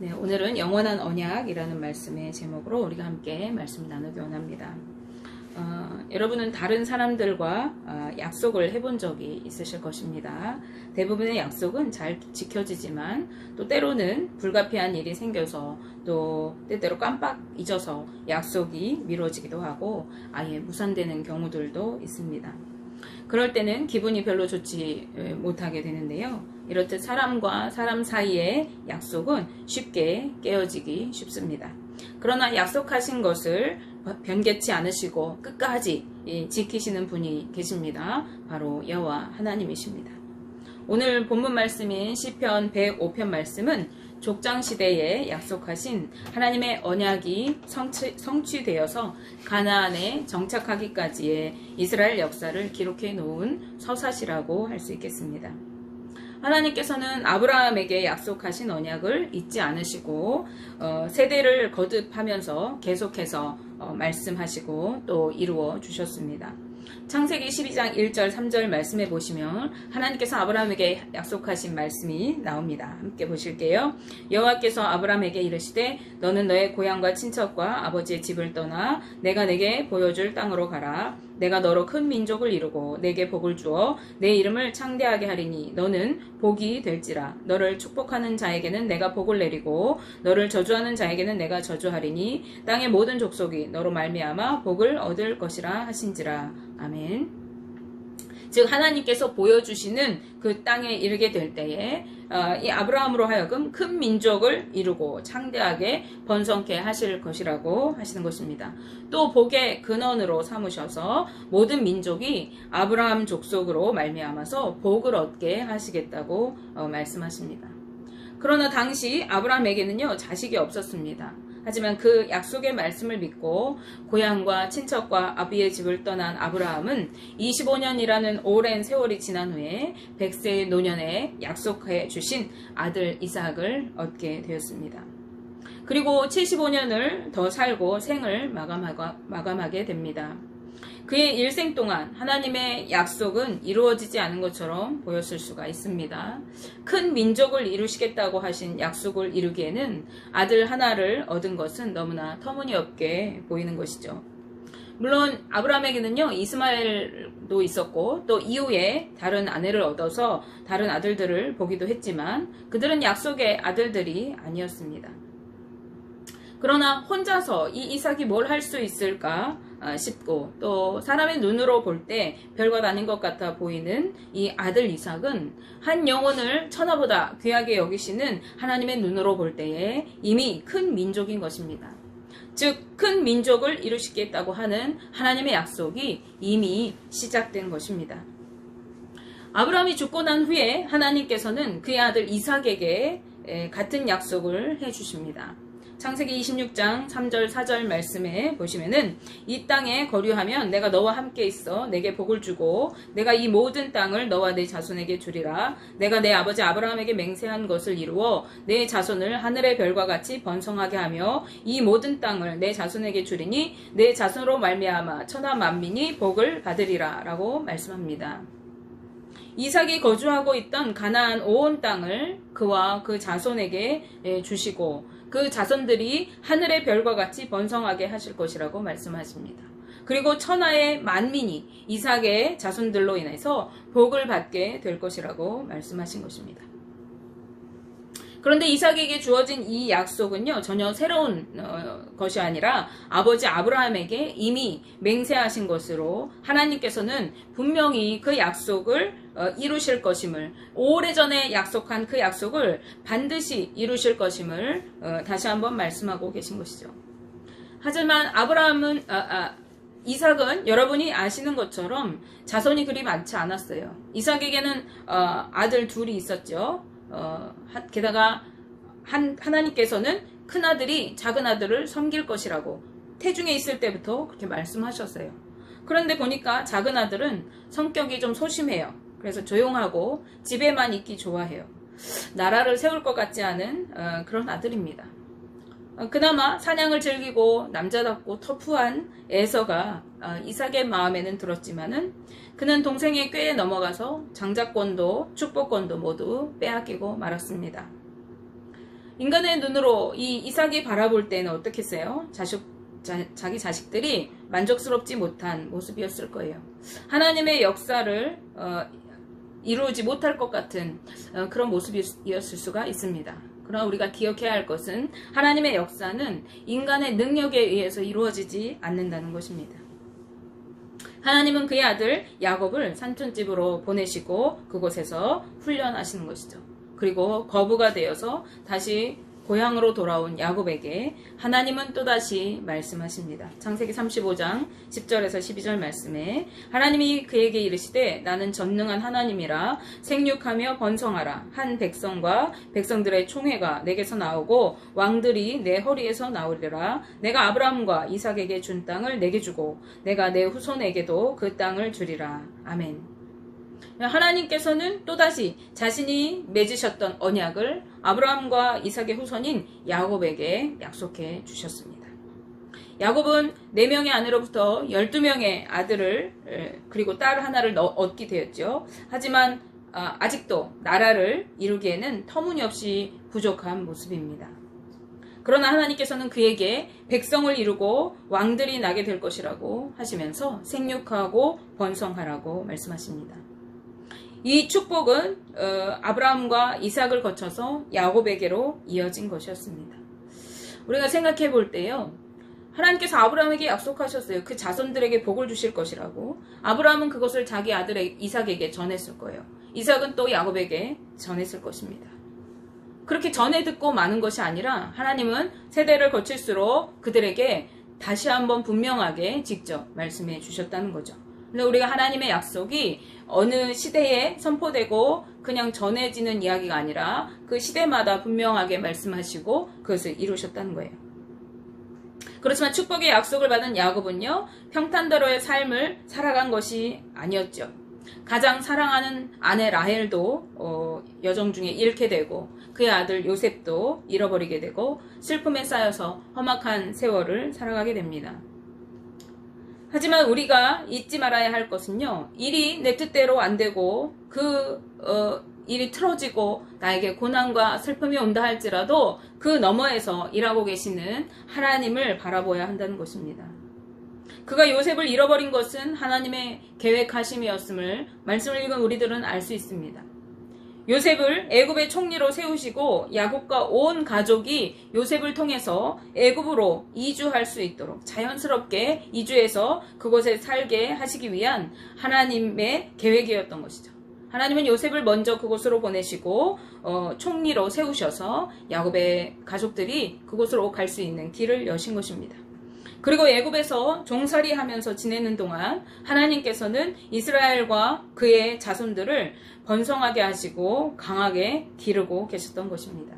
네, 오늘은 영원한 언약이라는 말씀의 제목으로 우리가 함께 말씀 나누기 원합니다. 어, 여러분은 다른 사람들과 어, 약속을 해본 적이 있으실 것입니다. 대부분의 약속은 잘 지켜지지만 또 때로는 불가피한 일이 생겨서 또 때때로 깜빡 잊어서 약속이 미뤄지기도 하고 아예 무산되는 경우들도 있습니다. 그럴 때는 기분이 별로 좋지 못하게 되는데요. 이렇듯 사람과 사람 사이의 약속은 쉽게 깨어지기 쉽습니다. 그러나 약속하신 것을 변개치 않으시고 끝까지 지키시는 분이 계십니다. 바로 여호와 하나님이십니다. 오늘 본문 말씀인 시편 105편 말씀은 족장 시대에 약속하신 하나님의 언약이 성취, 성취되어서 가나안에 정착하기까지의 이스라엘 역사를 기록해 놓은 서사시라고 할 수 있겠습니다. 하나님께서는 아브라함에게 약속하신 언약을 잊지 않으시고 어, 세대를 거듭하면서 계속해서 어, 말씀하시고 또 이루어 주셨습니다. 창세기 12장 1절 3절 말씀해 보시면 하나님께서 아브라함에게 약속하신 말씀이 나옵니다. 함께 보실게요. 여호와께서 아브라함에게 이르시되 너는 너의 고향과 친척과 아버지의 집을 떠나 내가 내게 보여줄 땅으로 가라. 내가 너로 큰 민족을 이루고 내게 복을 주어 내 이름을 창대하게 하리니 너는 복이 될지라 너를 축복하는 자에게는 내가 복을 내리고 너를 저주하는 자에게는 내가 저주하리니 땅의 모든 족속이 너로 말미암아 복을 얻을 것이라 하신지라 아멘. 즉 하나님께서 보여주시는 그 땅에 이르게 될 때에 어, 이 아브라함으로 하여금 큰 민족을 이루고 창대하게 번성케 하실 것이라고 하시는 것입니다. 또 복의 근원으로 삼으셔서 모든 민족이 아브라함 족속으로 말미암아서 복을 얻게 하시겠다고 어, 말씀하십니다. 그러나 당시 아브라함에게는요 자식이 없었습니다. 하지만 그 약속의 말씀을 믿고 고향과 친척과 아비의 집을 떠난 아브라함은 25년이라는 오랜 세월이 지난 후에 100세의 노년에 약속해 주신 아들 이삭을 얻게 되었습니다. 그리고 75년을 더 살고 생을 마감하게 됩니다. 그의 일생 동안 하나님의 약속은 이루어지지 않은 것처럼 보였을 수가 있습니다. 큰 민족을 이루시겠다고 하신 약속을 이루기에는 아들 하나를 얻은 것은 너무나 터무니없게 보이는 것이죠. 물론 아브라함에게는요 이스마엘도 있었고 또 이후에 다른 아내를 얻어서 다른 아들들을 보기도 했지만 그들은 약속의 아들들이 아니었습니다. 그러나 혼자서 이 이삭이 뭘 할 수 있을까 아, 싶고 또 사람의 눈으로 볼 때 별것 아닌 것 같아 보이는 이 아들 이삭은 한 영혼을 천하보다 귀하게 여기시는 하나님의 눈으로 볼 때에 이미 큰 민족인 것입니다. 즉, 큰 민족을 이루시겠다고 하는 하나님의 약속이 이미 시작된 것입니다. 아브라함이 죽고 난 후에 하나님께서는 그의 아들 이삭에게 같은 약속을 해 주십니다. 창세기 26장 3절 4절 말씀에 보시면은 이 땅에 거류하면 내가 너와 함께 있어 내게 복을 주고 내가 이 모든 땅을 너와 내 자손에게 주리라 내가 내 아버지 아브라함에게 맹세한 것을 이루어 내 자손을 하늘의 별과 같이 번성하게 하며 이 모든 땅을 내 자손에게 주리니 내 자손으로 말미암아 천하 만민이 복을 받으리라라고 말씀합니다. 이삭이 거주하고 있던 가나안 온 땅을 그와 그 자손에게 주시고 그 자손들이 하늘의 별과 같이 번성하게 하실 것이라고 말씀하십니다. 그리고 천하의 만민이 이삭의 자손들로 인해서 복을 받게 될 것이라고 말씀하신 것입니다. 그런데 이삭에게 주어진 이 약속은요, 전혀 새로운 어, 것이 아니라 아버지 아브라함에게 이미 맹세하신 것으로 하나님께서는 분명히 그 약속을 어, 이루실 것임을, 오래전에 약속한 그 약속을 반드시 이루실 것임을 어, 다시 한번 말씀하고 계신 것이죠. 하지만 아브라함은, 아, 아, 이삭은 여러분이 아시는 것처럼 자손이 그리 많지 않았어요. 이삭에게는 어, 아들 둘이 있었죠. 어, 게다가 한, 하나님께서는 큰 아들이 작은 아들을 섬길 것이라고 태중에 있을 때부터 그렇게 말씀하셨어요. 그런데 보니까 작은 아들은 성격이 좀 소심해요. 그래서 조용하고 집에만 있기 좋아해요. 나라를 세울 것 같지 않은 어, 그런 아들입니다. 어, 그나마 사냥을 즐기고 남자답고 터프한 에서가 어, 이삭의 마음에는 들었지만은 그는 동생의 꾀에 넘어가서 장자권도 축복권도 모두 빼앗기고 말았습니다. 인간의 눈으로 이 이삭이 바라볼 때는 어떻겠어요? 자식, 자, 자기 자식들이 만족스럽지 못한 모습이었을 거예요. 하나님의 역사를 어, 이루지 못할 것 같은 어, 그런 모습이었을 수가 있습니다. 그러나 우리가 기억해야 할 것은 하나님의 역사는 인간의 능력에 의해서 이루어지지 않는다는 것입니다. 하나님은 그의 아들 야곱을 산촌집으로 보내시고 그곳에서 훈련하시는 것이죠. 그리고 거부가 되어서 다시 고향으로 돌아온 야곱에게 하나님은 또다시 말씀하십니다. 창세기 35장 10절에서 12절 말씀에 하나님이 그에게 이르시되 나는 전능한 하나님이라 생육하며 번성하라 한 백성과 백성들의 총회가 내게서 나오고 왕들이 내 허리에서 나오리라 내가 아브라함과 이삭에게 준 땅을 내게 주고 내가 내 후손에게도 그 땅을 주리라 아멘. 하나님께서는 또다시 자신이 맺으셨던 언약을 아브라함과 이삭의 후손인 야곱에게 약속해 주셨습니다. 야곱은 4명의 아내로부터 12명의 아들을 그리고 딸 하나를 얻게 되었죠. 하지만 아, 아직도 나라를 이루기에는 터무니없이 부족한 모습입니다. 그러나 하나님께서는 그에게 백성을 이루고 왕들이 나게 될 것이라고 하시면서 생육하고 번성하라고 말씀하십니다. 이 축복은 어, 아브라함과 이삭을 거쳐서 야곱에게로 이어진 것이었습니다. 우리가 생각해 볼 때요. 하나님께서 아브라함에게 약속하셨어요. 그 자손들에게 복을 주실 것이라고. 아브라함은 그것을 자기 아들 이삭에게 전했을 거예요. 이삭은 또 야곱에게 전했을 것입니다. 그렇게 전해 듣고 마는 것이 아니라 하나님은 세대를 거칠수록 그들에게 다시 한번 분명하게 직접 말씀해 주셨다는 거죠. 우리가 하나님의 약속이 어느 시대에 선포되고 그냥 전해지는 이야기가 아니라 그 시대마다 분명하게 말씀하시고 그것을 이루셨다는 거예요. 그렇지만 축복의 약속을 받은 야곱은요, 평탄대로의 삶을 살아간 것이 아니었죠. 가장 사랑하는 아내 라헬도 어, 여정 중에 잃게 되고 그의 아들 요셉도 잃어버리게 되고 슬픔에 쌓여서 험악한 세월을 살아가게 됩니다. 하지만 우리가 잊지 말아야 할 것은요, 일이 내 뜻대로 안 되고, 그, 어, 일이 틀어지고, 나에게 고난과 슬픔이 온다 할지라도, 그 너머에서 일하고 계시는 하나님을 바라보아야 한다는 것입니다. 그가 요셉을 잃어버린 것은 하나님의 계획하심이었음을 말씀을 읽은 우리들은 알 수 있습니다. 요셉을 애굽의 총리로 세우시고 야곱과 온 가족이 요셉을 통해서 애굽으로 이주할 수 있도록 자연스럽게 이주해서 그곳에 살게 하시기 위한 하나님의 계획이었던 것이죠. 하나님은 요셉을 먼저 그곳으로 보내시고 어, 총리로 세우셔서 야곱의 가족들이 그곳으로 갈 수 있는 길을 여신 것입니다. 그리고 애굽에서 종살이 하면서 지내는 동안 하나님께서는 이스라엘과 그의 자손들을 번성하게 하시고 강하게 기르고 계셨던 것입니다.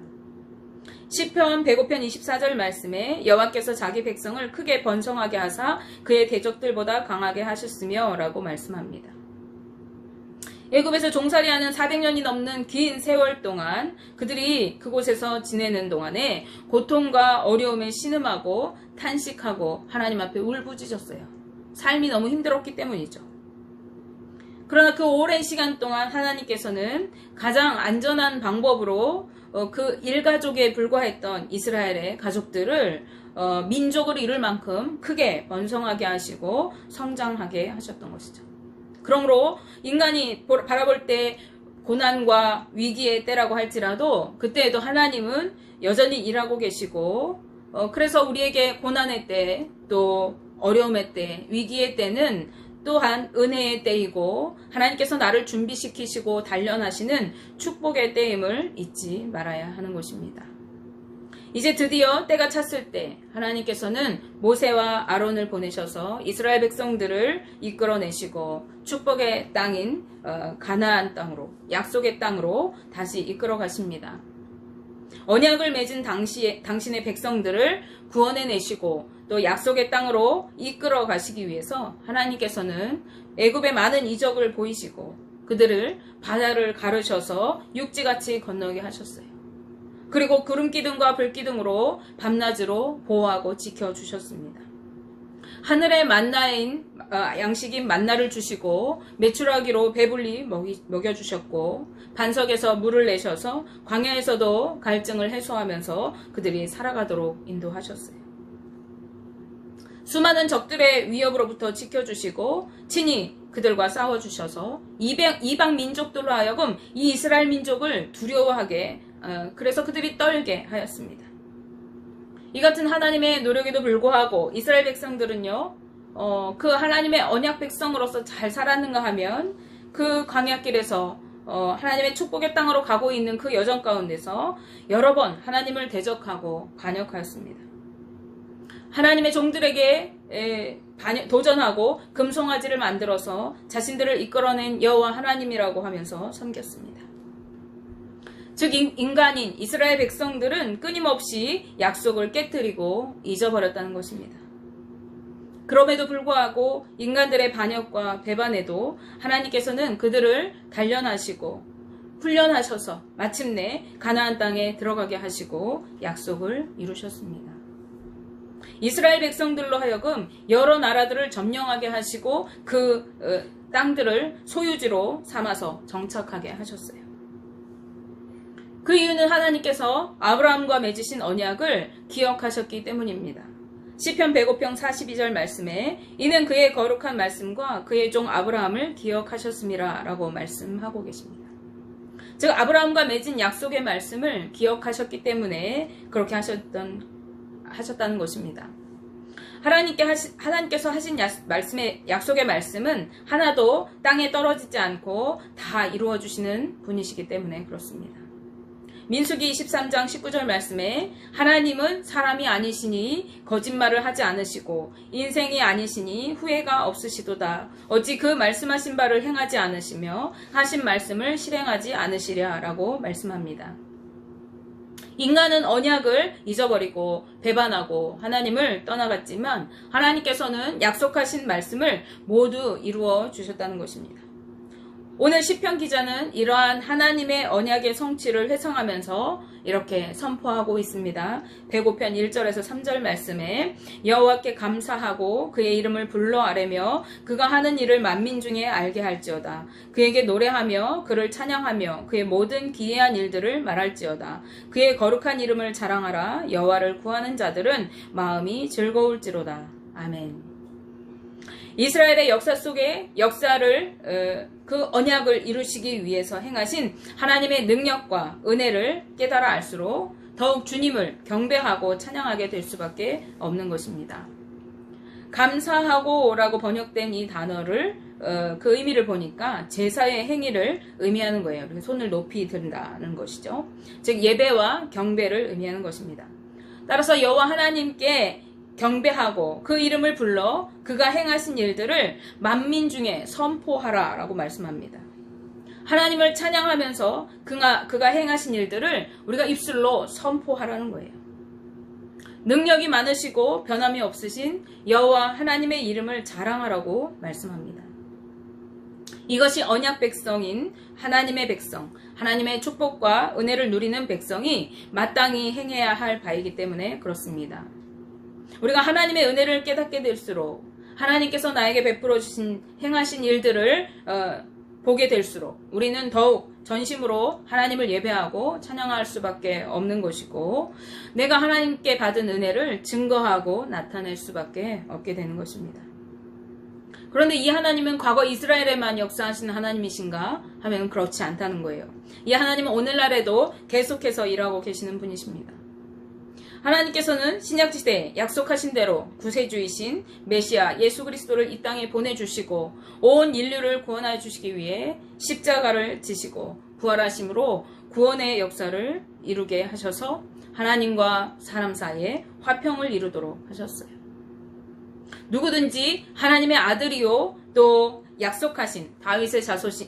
시편 105편 24절 말씀에 여호와께서 자기 백성을 크게 번성하게 하사 그의 대적들보다 강하게 하셨으며 라고 말씀합니다. 애굽에서 종살이하는 400년이 넘는 긴 세월 동안 그들이 그곳에서 지내는 동안에 고통과 어려움에 신음하고 탄식하고 하나님 앞에 울부짖었어요. 삶이 너무 힘들었기 때문이죠. 그러나 그 오랜 시간 동안 하나님께서는 가장 안전한 방법으로 어, 그 일가족에 불과했던 이스라엘의 가족들을 어, 민족을 이룰 만큼 크게 번성하게 하시고 성장하게 하셨던 것이죠. 그러므로 인간이 바라볼 때 고난과 위기의 때라고 할지라도 그때에도 하나님은 여전히 일하고 계시고 어, 그래서 우리에게 고난의 때, 또 어려움의 때, 위기의 때는 또한 은혜의 때이고 하나님께서 나를 준비시키시고 단련하시는 축복의 때임을 잊지 말아야 하는 것입니다. 이제 드디어 때가 찼을 때 하나님께서는 모세와 아론을 보내셔서 이스라엘 백성들을 이끌어내시고 축복의 땅인 어, 가나안 땅으로 약속의 땅으로 다시 이끌어 가십니다. 언약을 맺은 당시 당신의 백성들을 구원해 내시고 또 약속의 땅으로 이끌어 가시기 위해서 하나님께서는 애굽의 많은 이적을 보이시고 그들을 바다를 가르셔서 육지같이 건너게 하셨어요. 그리고 구름 기둥과 불 기둥으로 밤낮으로 보호하고 지켜 주셨습니다. 하늘의 만나인 어, 양식인 만나를 주시고 매출하기로 배불리 먹이, 먹여 주셨고 반석에서 물을 내셔서 광야에서도 갈증을 해소하면서 그들이 살아가도록 인도하셨어요. 수많은 적들의 위협으로부터 지켜주시고 친히 그들과 싸워주셔서 이방, 민족들로 하여금 이 이스라엘 민족을 두려워하게 어, 그래서 그들이 떨게 하였습니다. 이 같은 하나님의 노력에도 불구하고 이스라엘 백성들은요 어, 그 하나님의 언약 백성으로서 잘 살았는가 하면 그 광야길에서 어, 하나님의 축복의 땅으로 가고 있는 그 여정 가운데서 여러 번 하나님을 대적하고 반역하였습니다. 하나님의 종들에게 에, 반역, 도전하고 금송아지를 만들어서 자신들을 이끌어낸 여호와 하나님이라고 하면서 섬겼습니다. 즉 인간인 이스라엘 백성들은 끊임없이 약속을 깨뜨리고 잊어버렸다는 것입니다. 그럼에도 불구하고 인간들의 반역과 배반에도 하나님께서는 그들을 단련하시고 훈련하셔서 마침내 가나안 땅에 들어가게 하시고 약속을 이루셨습니다. 이스라엘 백성들로 하여금 여러 나라들을 점령하게 하시고 그 어, 땅들을 소유지로 삼아서 정착하게 하셨어요. 그 이유는 하나님께서 아브라함과 맺으신 언약을 기억하셨기 때문입니다. 시편 105편 42절 말씀에 이는 그의 거룩한 말씀과 그의 종 아브라함을 기억하셨음이라 라고 말씀하고 계십니다. 즉 아브라함과 맺은 약속의 말씀을 기억하셨기 때문에 그렇게 하셨던 하셨다는 것입니다. 하나님께 하시, 하나님께서 하신 야, 말씀의 약속의 말씀은 하나도 땅에 떨어지지 않고 다 이루어 주시는 분이시기 때문에 그렇습니다. 민수기 23장 19절 말씀에 하나님은 사람이 아니시니 거짓말을 하지 않으시고 인생이 아니시니 후회가 없으시도다. 어찌 그 말씀하신 바를 행하지 않으시며 하신 말씀을 실행하지 않으시랴라고 말씀합니다. 인간은 언약을 잊어버리고 배반하고 하나님을 떠나갔지만 하나님께서는 약속하신 말씀을 모두 이루어 주셨다는 것입니다. 오늘 시편 기자는 이러한 하나님의 언약의 성취를 회상하면서 이렇게 선포하고 있습니다. 105편 1절에서 3절 말씀에 여호와께 감사하고 그의 이름을 불러 아뢰며 그가 하는 일을 만민 중에 알게 할지어다. 그에게 노래하며 그를 찬양하며 그의 모든 기이한 일들을 말할지어다. 그의 거룩한 이름을 자랑하라. 여호와를 구하는 자들은 마음이 즐거울지로다. 아멘. 이스라엘의 역사 속에 역사를 어, 그 언약을 이루시기 위해서 행하신 하나님의 능력과 은혜를 깨달아 알수록 더욱 주님을 경배하고 찬양하게 될 수밖에 없는 것입니다. 감사하고라고 번역된 이 단어를 어, 그 의미를 보니까 제사의 행위를 의미하는 거예요. 손을 높이 든다는 것이죠. 즉 예배와 경배를 의미하는 것입니다. 따라서 여호와 하나님께 경배하고 그 이름을 불러 그가 행하신 일들을 만민 중에 선포하라 라고 말씀합니다. 하나님을 찬양하면서 그가, 그가 행하신 일들을 우리가 입술로 선포하라는 거예요. 능력이 많으시고 변함이 없으신 여호와 하나님의 이름을 자랑하라고 말씀합니다. 이것이 언약 백성인 하나님의 백성, 하나님의 축복과 은혜를 누리는 백성이 마땅히 행해야 할 바이기 때문에 그렇습니다. 우리가 하나님의 은혜를 깨닫게 될수록 하나님께서 나에게 베풀어 주신 행하신 일들을 어, 보게 될수록 우리는 더욱 전심으로 하나님을 예배하고 찬양할 수밖에 없는 것이고 내가 하나님께 받은 은혜를 증거하고 나타낼 수밖에 없게 되는 것입니다. 그런데 이 하나님은 과거 이스라엘에만 역사하신 하나님이신가 하면 그렇지 않다는 거예요. 이 하나님은 오늘날에도 계속해서 일하고 계시는 분이십니다. 하나님께서는 신약시대에 약속하신 대로 구세주이신 메시아 예수 그리스도를 이 땅에 보내주시고 온 인류를 구원하여 주시기 위해 십자가를 지시고 부활하심으로 구원의 역사를 이루게 하셔서 하나님과 사람 사이에 화평을 이루도록 하셨어요. 누구든지 하나님의 아들이요 또 약속하신 다윗의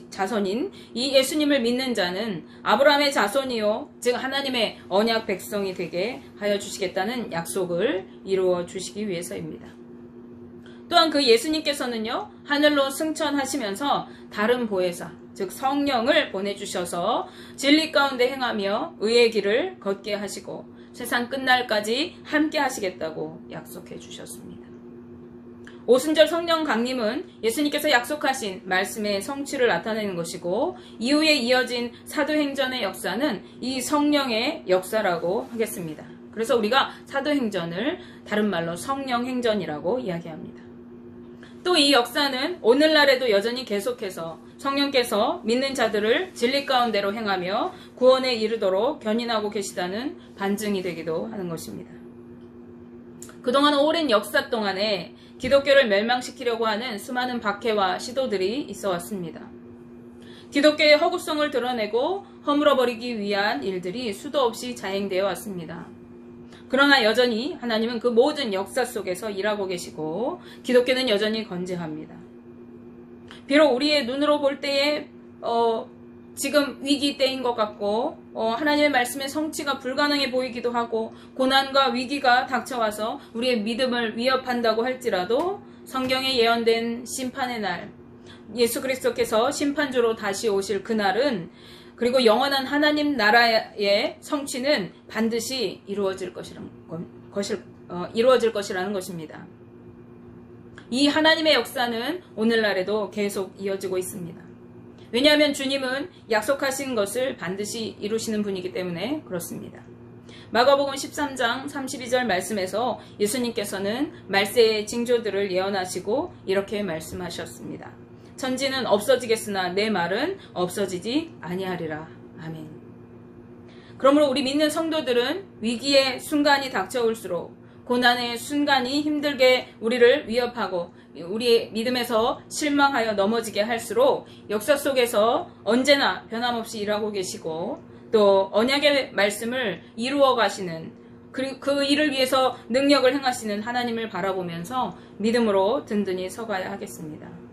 자손인 이 예수님을 믿는 자는 아브라함의 자손이요 즉 하나님의 언약 백성이 되게 하여 주시겠다는 약속을 이루어 주시기 위해서입니다. 또한 그 예수님께서는요 하늘로 승천하시면서 다른 보혜사 즉 성령을 보내주셔서 진리 가운데 행하며 의의 길을 걷게 하시고 세상 끝날까지 함께 하시겠다고 약속해 주셨습니다. 오순절 성령 강림은 예수님께서 약속하신 말씀의 성취를 나타내는 것이고 이후에 이어진 사도행전의 역사는 이 성령의 역사라고 하겠습니다. 그래서 우리가 사도행전을 다른 말로 성령행전이라고 이야기합니다. 또 이 역사는 오늘날에도 여전히 계속해서 성령께서 믿는 자들을 진리 가운데로 행하며 구원에 이르도록 견인하고 계시다는 반증이 되기도 하는 것입니다. 그동안 오랜 역사 동안에 기독교를 멸망시키려고 하는 수많은 박해와 시도들이 있어 왔습니다. 기독교의 허구성을 드러내고 허물어버리기 위한 일들이 수도 없이 자행되어 왔습니다. 그러나 여전히 하나님은 그 모든 역사 속에서 일하고 계시고 기독교는 여전히 건재합니다. 비록 우리의 눈으로 볼 때에 어, 지금 위기 때인 것 같고 어, 하나님의 말씀의 성취가 불가능해 보이기도 하고 고난과 위기가 닥쳐와서 우리의 믿음을 위협한다고 할지라도 성경에 예언된 심판의 날 예수 그리스도께서 심판주로 다시 오실 그날은 그리고 영원한 하나님 나라의 성취는 반드시 이루어질 것이라는 것일 어, 이루어질 것이라는 것입니다. 이 하나님의 역사는 오늘날에도 계속 이어지고 있습니다. 왜냐하면 주님은 약속하신 것을 반드시 이루시는 분이기 때문에 그렇습니다. 마가복음 13장 32절 말씀에서 예수님께서는 말세의 징조들을 예언하시고 이렇게 말씀하셨습니다. 천지는 없어지겠으나 내 말은 없어지지 아니하리라. 아멘. 그러므로 우리 믿는 성도들은 위기의 순간이 닥쳐올수록 고난의 순간이 힘들게 우리를 위협하고 우리의 믿음에서 실망하여 넘어지게 할수록 역사 속에서 언제나 변함없이 일하고 계시고 또 언약의 말씀을 이루어 가시는 그, 그 일을 위해서 능력을 행하시는 하나님을 바라보면서 믿음으로 든든히 서가야 하겠습니다.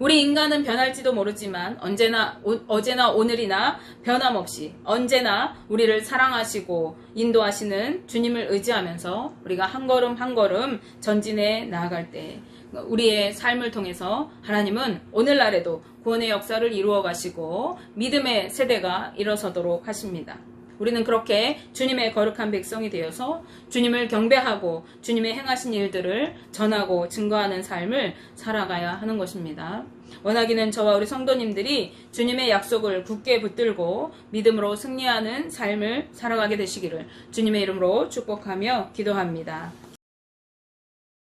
우리 인간은 변할지도 모르지만 언제나 오, 어제나 오늘이나 변함없이 언제나 우리를 사랑하시고 인도하시는 주님을 의지하면서 우리가 한 걸음 한 걸음 전진해 나아갈 때 우리의 삶을 통해서 하나님은 오늘날에도 구원의 역사를 이루어 가시고 믿음의 세대가 일어서도록 하십니다. 우리는 그렇게 주님의 거룩한 백성이 되어서 주님을 경배하고 주님의 행하신 일들을 전하고 증거하는 삶을 살아가야 하는 것입니다. 원하기는 저와 우리 성도님들이 주님의 약속을 굳게 붙들고 믿음으로 승리하는 삶을 살아가게 되시기를 주님의 이름으로 축복하며 기도합니다.